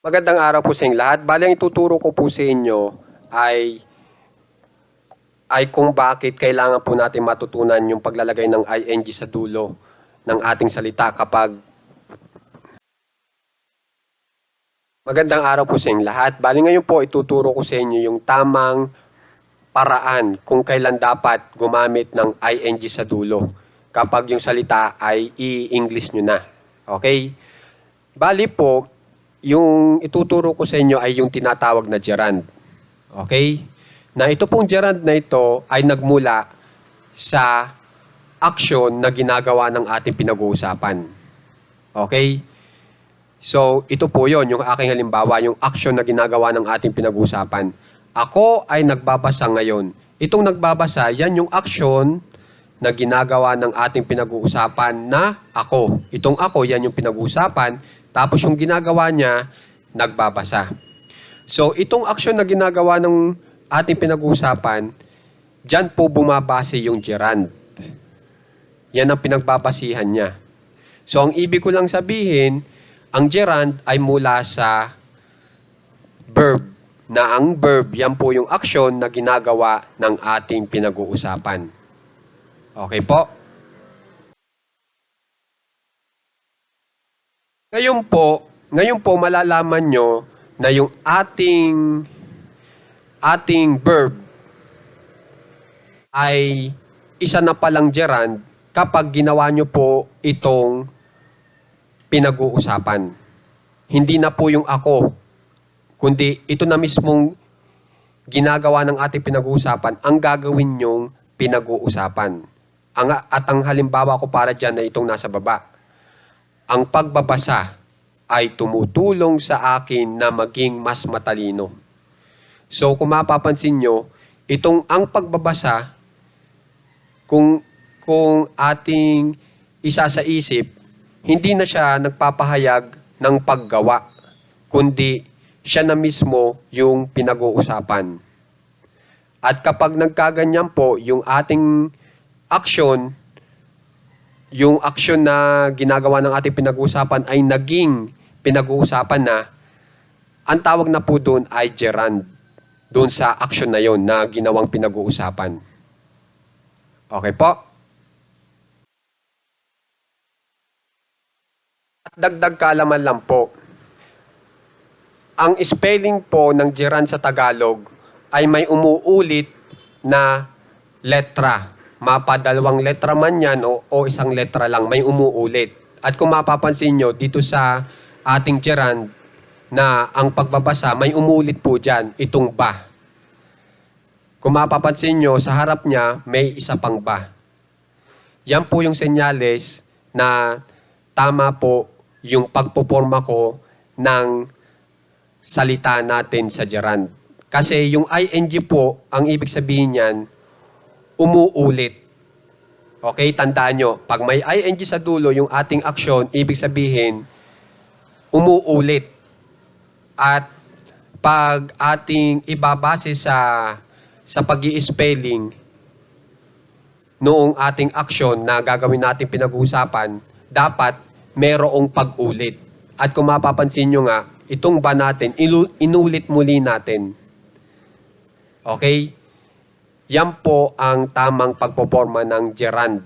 Magandang araw po sa inyong lahat. Bali, ang ituturo ko po sa inyo ay ay kung bakit kailangan po natin matutunan yung paglalagay ng ing sa dulo ng ating salita kapag Magandang araw po sa inyong lahat. Bali ngayon po ituturo ko sa inyo yung tamang paraan kung kailan dapat gumamit ng ing sa dulo kapag yung salita ay i-English nyo na. Okay? Bali po, yung ituturo ko sa inyo ay yung tinatawag na gerund. Okay? Na ito pong gerund na ito ay nagmula sa action na ginagawa ng ating pinag-uusapan. Okay? So, ito po yon yung aking halimbawa, yung action na ginagawa ng ating pinag-uusapan. Ako ay nagbabasa ngayon. Itong nagbabasa, yan yung action na ginagawa ng ating pinag-uusapan na ako. Itong ako, yan yung pinag-uusapan. Tapos yung ginagawa niya, nagbabasa. So, itong action na ginagawa ng ating pinag-uusapan, dyan po bumabase yung gerund. Yan ang pinagbabasihan niya. So, ang ibig ko lang sabihin, ang gerund ay mula sa verb na ang verb, yan po yung action na ginagawa ng ating pinag-uusapan. Okay po? Ngayon po, ngayon po malalaman nyo na yung ating ating verb ay isa na palang gerund kapag ginawa nyo po itong pinag-uusapan. Hindi na po yung ako, kundi ito na mismong ginagawa ng ating pinag-uusapan ang gagawin nyong pinag-uusapan. Ang, at ang halimbawa ko para dyan na itong nasa baba. Ang pagbabasa ay tumutulong sa akin na maging mas matalino. So kung mapapansin nyo, itong ang pagbabasa, kung, kung ating isa sa isip, hindi na siya nagpapahayag ng paggawa, kundi siya na mismo yung pinag-uusapan. At kapag nagkaganyan po, yung ating action, yung action na ginagawa ng ating pinag-uusapan ay naging pinag-uusapan na, ang tawag na po doon ay gerund. Doon sa action na yon na ginawang pinag-uusapan. Okay po? At dagdag kaalaman lang po, ang spelling po ng gerund sa Tagalog ay may umuulit na letra. Mapadalawang letra man yan o, o isang letra lang, may umuulit. At kung mapapansin nyo, dito sa ating gerund na ang pagbabasa, may umulit po dyan, itong ba. Kung mapapansin nyo, sa harap niya, may isa pang ba. Yan po yung senyales na tama po yung pagpoporma ko ng salita natin sa gerund. Kasi yung ing po, ang ibig sabihin niyan, umuulit. Okay, tandaan nyo, pag may ing sa dulo, yung ating action, ibig sabihin, umuulit. At pag ating ibabase sa sa pag spelling noong ating action na gagawin natin pinag-uusapan, dapat merong pag-ulit. At kung mapapansin nyo nga, itong ba natin, inulit muli natin. Okay? Yan po ang tamang pagpoporma ng gerund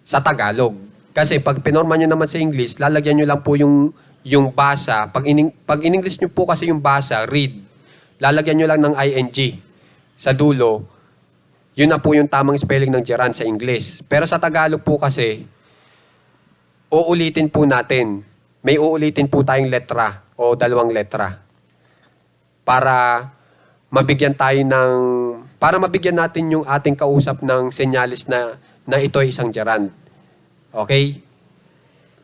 sa Tagalog. Kasi pag pinorma nyo naman sa English, lalagyan nyo lang po yung, yung basa. Pag in, pag in English nyo po kasi yung basa, read, lalagyan nyo lang ng ing sa dulo. Yun na po yung tamang spelling ng gerund sa English. Pero sa Tagalog po kasi, uulitin po natin. May uulitin po tayong letra o dalawang letra. Para mabigyan tayo ng para mabigyan natin yung ating kausap ng senyalis na na ito ay isang gerund. Okay?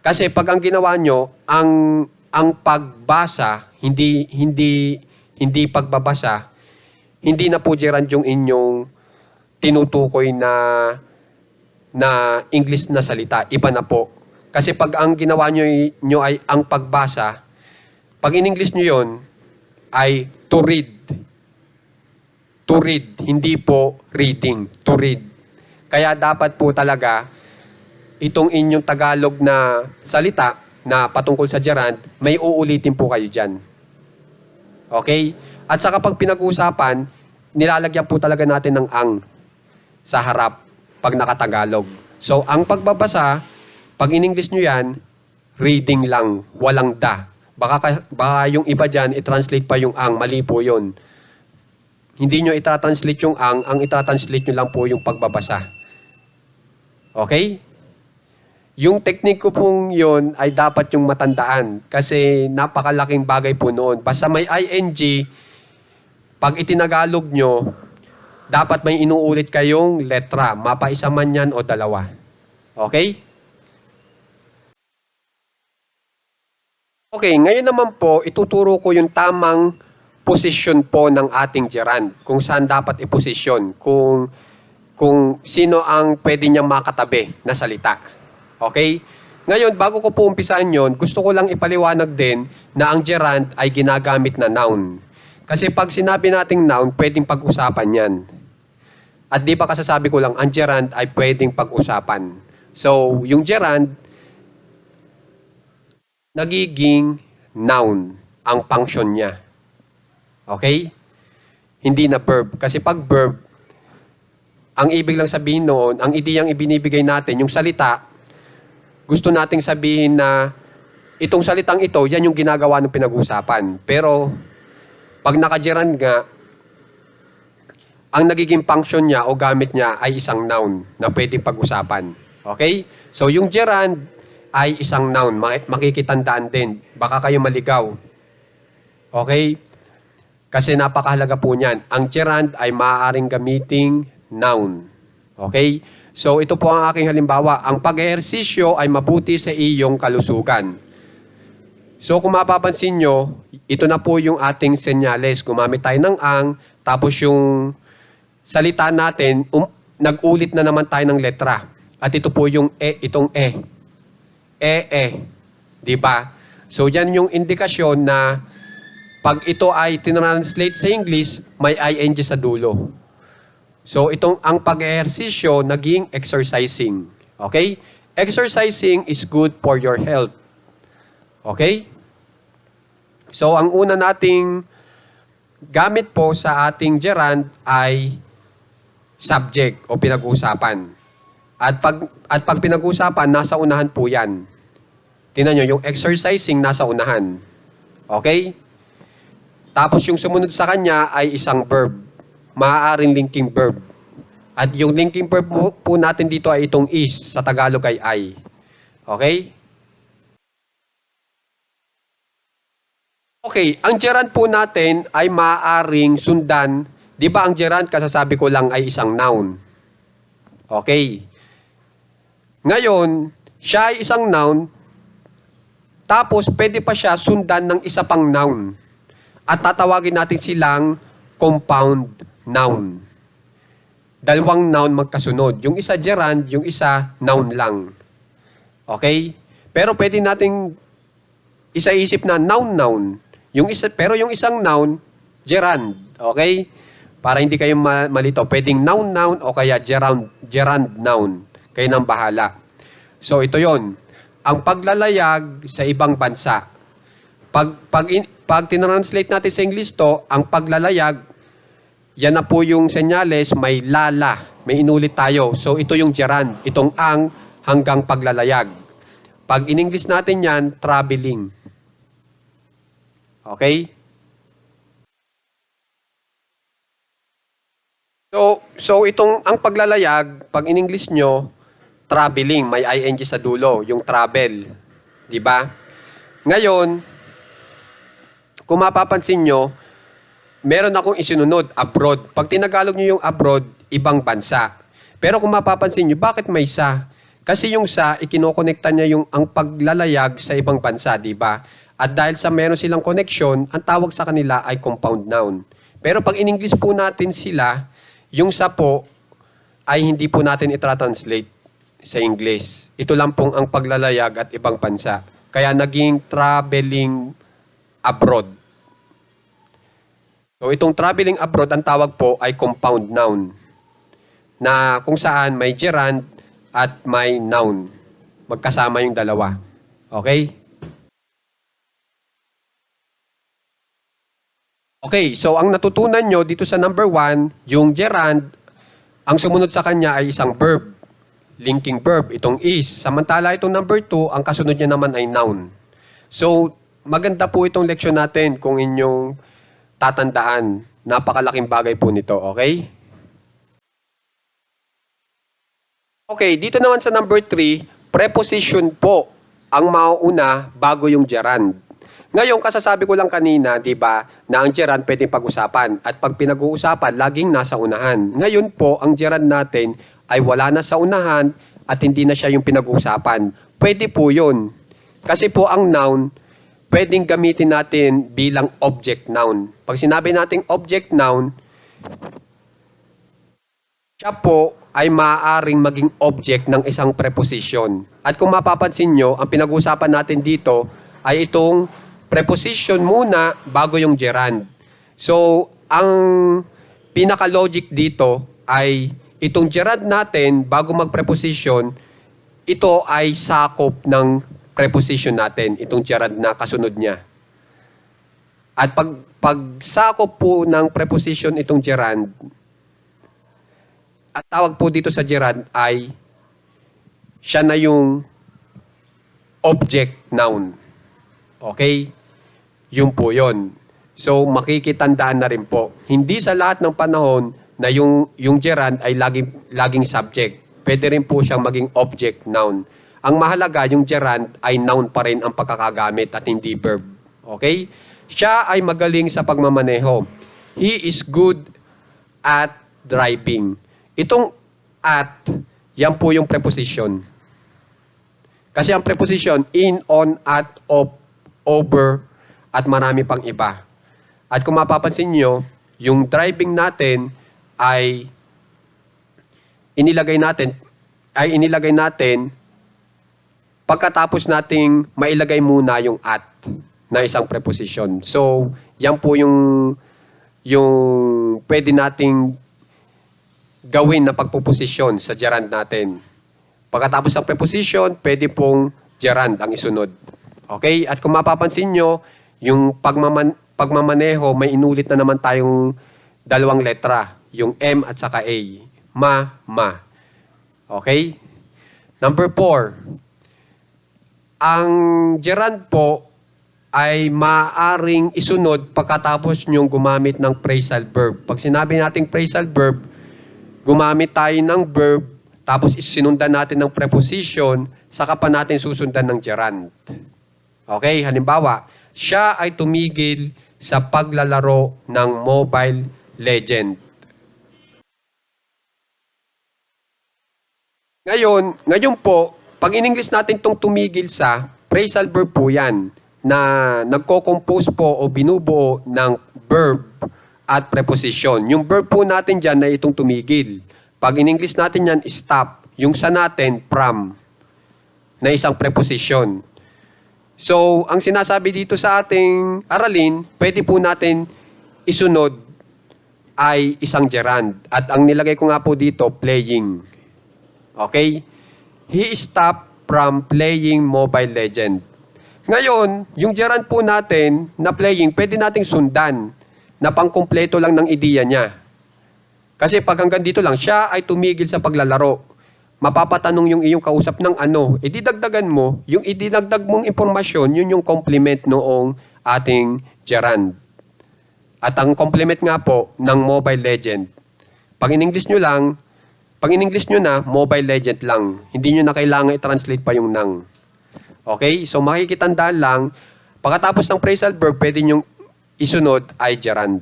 Kasi pag ang ginawa nyo, ang ang pagbasa, hindi hindi hindi pagbabasa, hindi na po gerund yung inyong tinutukoy na na English na salita. Iba na po. Kasi pag ang ginawa nyo, nyo ay ang pagbasa, pag in English nyo yon ay to read. To read, hindi po reading. To read. Kaya dapat po talaga itong inyong Tagalog na salita na patungkol sa gerund, may uulitin po kayo dyan. Okay? At sa kapag pinag-uusapan, nilalagyan po talaga natin ng ang sa harap pag nakatagalog. So, ang pagbabasa, pag in-English nyo yan, reading lang, walang da. Baka, ka- baka yung iba dyan, i-translate pa yung ang, mali po yun. Hindi nyo itra-translate yung ang, ang itra-translate nyo lang po yung pagbabasa. Okay? Yung teknik ko pong yun ay dapat yung matandaan kasi napakalaking bagay po noon. Basta may ing, pag itinagalog nyo, dapat may inuulit kayong letra. Mapaisa man yan o dalawa. Okay? Okay, ngayon naman po, ituturo ko yung tamang posisyon po ng ating gerund. Kung saan dapat iposisyon. Kung, kung sino ang pwede niyang makatabi na salita. Okay? Ngayon, bago ko po umpisahan yon, gusto ko lang ipaliwanag din na ang gerund ay ginagamit na noun. Kasi pag sinabi nating noun, pwedeng pag-usapan yan. At di ba kasasabi ko lang, ang gerund ay pwedeng pag-usapan. So, yung gerund, nagiging noun ang function niya. Okay? Hindi na verb. Kasi pag verb, ang ibig lang sabihin noon, ang ideyang ibinibigay natin, yung salita, gusto nating sabihin na itong salitang ito, yan yung ginagawa ng pinag-usapan. Pero, pag nakajiran nga, ang nagiging function niya o gamit niya ay isang noun na pwedeng pag-usapan. Okay? So, yung gerund ay isang noun. Maki- Makikitandaan din. Baka kayo maligaw. Okay? Kasi napakahalaga po niyan. Ang gerund ay maaaring gamiting noun. Okay? So, ito po ang aking halimbawa. Ang pag-ehersisyo ay mabuti sa iyong kalusugan. So, kung mapapansin nyo, ito na po yung ating senyales. Gumamit tayo ng ang, tapos yung salita natin, um, nag-ulit na naman tayo ng letra. At ito po yung e, itong e. E, e. Di ba? So, yan yung indikasyon na pag ito ay tinranslate sa English, may ing sa dulo. So, itong ang pag-ehersisyo, naging exercising. Okay? Exercising is good for your health. Okay? So, ang una nating gamit po sa ating gerund ay subject o pinag-uusapan. At pag, at pag pinag-uusapan, nasa unahan po yan. Tingnan nyo, yung exercising nasa unahan. Okay? Tapos yung sumunod sa kanya ay isang verb. Maaaring linking verb. At yung linking verb po, natin dito ay itong is. Sa Tagalog ay I. Okay? Okay, ang gerund po natin ay maaaring sundan. Di ba ang gerund, kasasabi ko lang ay isang noun. Okay. Ngayon, siya ay isang noun, tapos pwede pa siya sundan ng isa pang noun. At tatawagin natin silang compound noun. Dalawang noun magkasunod. Yung isa gerund, yung isa noun lang. Okay? Pero pwede nating isa-isip na noun-noun. Yung isa, pero yung isang noun, gerund. Okay? Para hindi kayo ma- malito. Pwedeng noun-noun o kaya gerund, gerund noun. Kayo nang bahala. So ito yon Ang paglalayag sa ibang bansa. Pag, pag, in, pag tinranslate natin sa English to, ang paglalayag, yan na po yung senyales, may lala. May inulit tayo. So ito yung gerund. Itong ang hanggang paglalayag. Pag in-English natin yan, traveling. Okay? So, so itong ang paglalayag, pag in English nyo, traveling, may ing sa dulo, yung travel. 'Di ba? Ngayon, kung mapapansin nyo, meron akong isinunod, abroad. Pag tinagalog nyo yung abroad, ibang bansa. Pero kung mapapansin nyo, bakit may sa? Kasi yung sa, ikinokonekta niya yung ang paglalayag sa ibang bansa, di ba? At dahil sa meron silang connection, ang tawag sa kanila ay compound noun. Pero pag in-English po natin sila, yung sa po ay hindi po natin itra-translate sa English. Ito lang pong ang paglalayag at ibang bansa. Kaya naging traveling abroad. So itong traveling abroad, ang tawag po ay compound noun na kung saan may gerund at may noun. Magkasama yung dalawa. Okay? Okay, so ang natutunan nyo dito sa number one, yung gerund, ang sumunod sa kanya ay isang verb, linking verb, itong is. Samantala itong number two, ang kasunod niya naman ay noun. So, maganda po itong leksyon natin kung inyong tatandaan. Napakalaking bagay po nito, okay? Okay, dito naman sa number 3, preposition po ang mauuna bago yung gerund. Ngayon, kasasabi ko lang kanina, di ba, na ang gerund pwedeng pag-usapan. At pag pinag-uusapan, laging nasa unahan. Ngayon po, ang gerund natin ay wala na sa unahan at hindi na siya yung pinag-uusapan. Pwede po yun. Kasi po ang noun, pwedeng gamitin natin bilang object noun. Pag sinabi nating object noun, siya po ay maaaring maging object ng isang preposition. At kung mapapansin nyo, ang pinag-uusapan natin dito ay itong preposition muna bago yung gerund. So, ang pinaka-logic dito ay itong gerund natin bago mag-preposition, ito ay sakop ng preposition natin, itong gerund na kasunod niya. At pag pagsakop po ng preposition itong gerund, at tawag po dito sa gerund ay siya na yung object noun. Okay? Yun po yun. So, makikitandaan na rin po. Hindi sa lahat ng panahon na yung, yung gerund ay laging, laging subject. Pwede rin po siyang maging object noun. Ang mahalaga, yung gerund ay noun pa rin ang pagkakagamit at hindi verb. Okay? Siya ay magaling sa pagmamaneho. He is good at driving. Itong at, yan po yung preposition. Kasi ang preposition, in, on, at, of, over, at marami pang iba. At kung mapapansin nyo, yung driving natin ay inilagay natin, ay inilagay natin pagkatapos nating mailagay muna yung at na isang preposition. So, yan po yung yung pwede nating gawin na pagpuposisyon sa gerund natin. Pagkatapos ng preposition, pwede pong gerund ang isunod. Okay? At kung mapapansin nyo, yung pagmaman, pagmamaneho, may inulit na naman tayong dalawang letra. Yung M at saka A. Ma, ma. Okay? Number four. Ang gerund po ay maaring isunod pagkatapos nyong gumamit ng phrasal verb. Pag sinabi nating phrasal verb, gumamit tayo ng verb, tapos sinundan natin ng preposition, saka pa natin susundan ng gerund. Okay, halimbawa, siya ay tumigil sa paglalaro ng Mobile Legend. Ngayon, ngayon po, pag in-English natin itong tumigil sa, phrasal verb po yan, na nagko-compose po o binubuo ng verb at preposition. Yung verb po natin dyan na itong tumigil. Pag in-English natin yan, stop. Yung sa natin, from, na isang preposition. So, ang sinasabi dito sa ating aralin, pwede po natin isunod ay isang gerund. At ang nilagay ko nga po dito, playing. Okay? He stopped from playing Mobile Legend. Ngayon, yung gerund po natin na playing, pwede nating sundan na pangkumpleto lang ng ideya niya. Kasi pag hanggang dito lang, siya ay tumigil sa paglalaro. Mapapatanong yung iyong kausap ng ano, ididagdagan mo, yung idinagdag mong impormasyon, yun yung complement noong ating gerund. At ang complement nga po ng Mobile Legend. Pag in-English nyo lang, pag in-English nyo na, Mobile Legend lang. Hindi nyo na kailangan i-translate pa yung nang. Okay? So makikitandaan lang, pagkatapos ng phrasal verb, pwede nyo isunod ay gerund.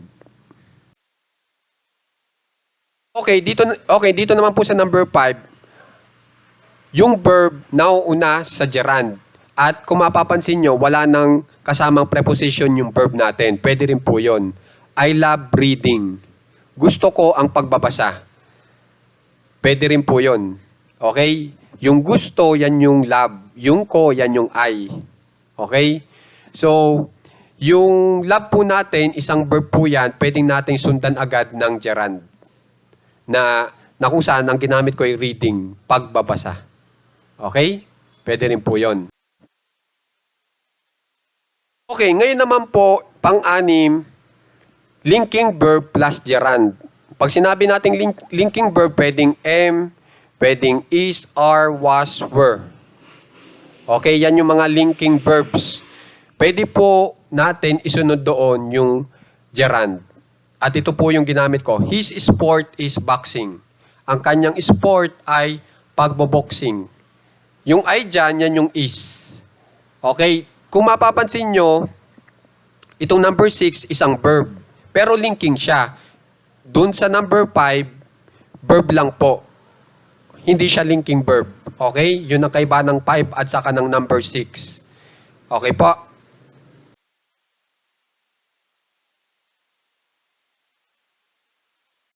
Okay, dito okay, dito naman po sa number 5, yung verb nauuna sa gerund. At kung mapapansin nyo, wala nang kasamang preposition yung verb natin. Pwede rin po yon. I love reading. Gusto ko ang pagbabasa. Pwede rin po yon. Okay? Yung gusto, yan yung love. Yung ko, yan yung I. Okay? So, yung love po natin, isang verb po yan, pwedeng nating sundan agad ng gerund. Na, na kung saan ang ginamit ko ay reading, pagbabasa. Okay? Pwede rin po yon. Okay, ngayon naman po, pang-anim, linking verb plus gerund. Pag sinabi nating link- linking verb, pwedeng am, pwedeng is, are, was, were. Okay, yan yung mga linking verbs. Pwede po natin isunod doon yung gerund. At ito po yung ginamit ko. His sport is boxing. Ang kanyang sport ay pagboboxing. Yung I dyan, yan yung is. Okay, kung mapapansin nyo, itong number 6 isang verb. Pero linking siya. Doon sa number 5, verb lang po. Hindi siya linking verb. Okay? Yun ang kaiba ng 5 at saka ng number 6. Okay po?